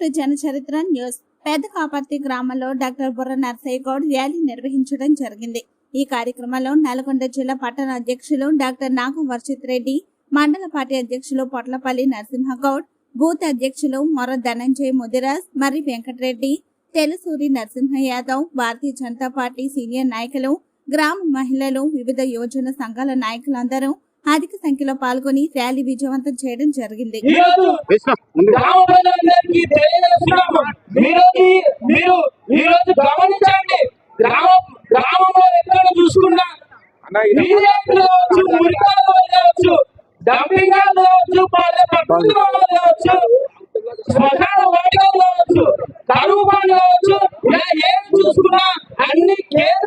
To జనచరిత్ర news. పెద్ద కాపర్తి గ్రామంలో doctor బుర్ర నర్సయ్య గౌడ్ ర్యాలీ నిర్వహించడం జరిగింది. ఈ కార్యక్రమంలో నల్గొండ జిల్లా పట్టణ అధ్యక్షులు డాక్టర్ నాగు వర్షిత్ రెడ్డి మండల పార్టీ అధ్యక్షులు పొట్లపల్లి నరసింహగౌడ్ బూత్ అధ్యక్షులు మొర ధనంజయ్ ముదిరాజ్ మరి వెంకటరెడ్డి తెలుసూరి నరసింహ యాదవ్ భారతీయ జనతా పార్టీ సీనియర్ నాయకులు గ్రామ మహిళలు వివిధ యువజన సంఘాల నాయకులందరూ అధిక సంఖ్యలో పాల్గొని ర్యాలీ విజయవంతం చేయడం జరిగింది. గ్రామంలో ఎక్కడ చూసుకున్నా కావచ్చు మురికాలు కావచ్చు డంపింగ్ కావచ్చు పల్లె ప్రకృతి వనాలు కావచ్చు శ్మశాన వాటికలు కావచ్చు కరువు పనులు కావచ్చు ఇలా ఏం చూసుకున్నా అన్ని కేంద్ర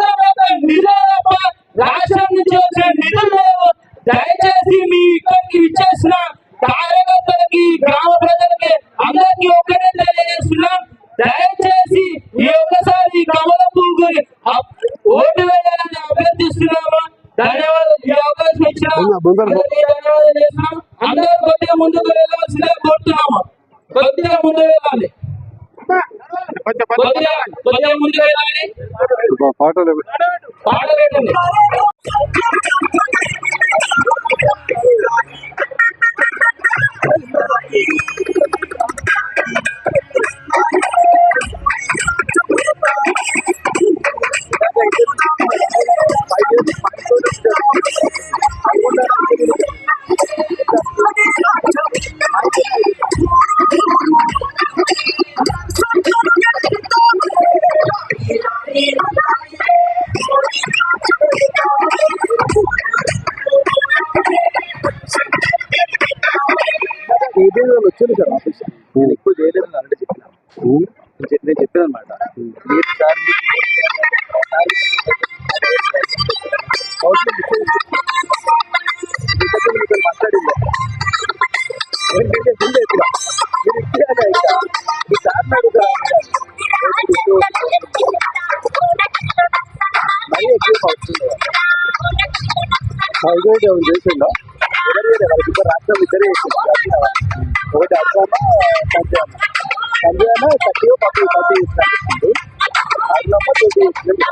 ఓటు వేయాలని అభ్యర్థిస్తున్నాము. ధన్యవాదాలు. ఈ అవకాశం ఇచ్చిన ముందు- ధన్యవాదాలు చేస్తున్నాం. అందరూ కొద్దిగా ముందుకు వెళ్ళాల్సిందే కోరుతున్నాము. కొద్దిగా ముందు వెళ్ళాలి. కొద్దిగా ముందుకు వెళ్ళాలి. పో- ఫోటోలు వాళ్ళు వచ్చారు సార్ ఆఫీస్. నేను ఎక్కువ చేయలేదు అని అంటే చెప్పిన. నేను చెప్పి- నేను చెప్పాను అనమాట మీరు సార్ మాట్లాడింది మీరు ఇచ్చేయాలి ఇంకా మీ సార్ని అడుగుతా మరీ ఎక్కువ అవుతుంది హైదరాబాద్ ఏమైనా చేసిందో? ఎవరు రాష్ట్రం ఇద్దరే చేసింది. ఒకటి అస్సామా పంజాబ్ పంజాబ్ థర్టీ పప్పు పప్పు ఇస్తుంది అట్లమ్మ ట్వంటీ ఇస్తుంది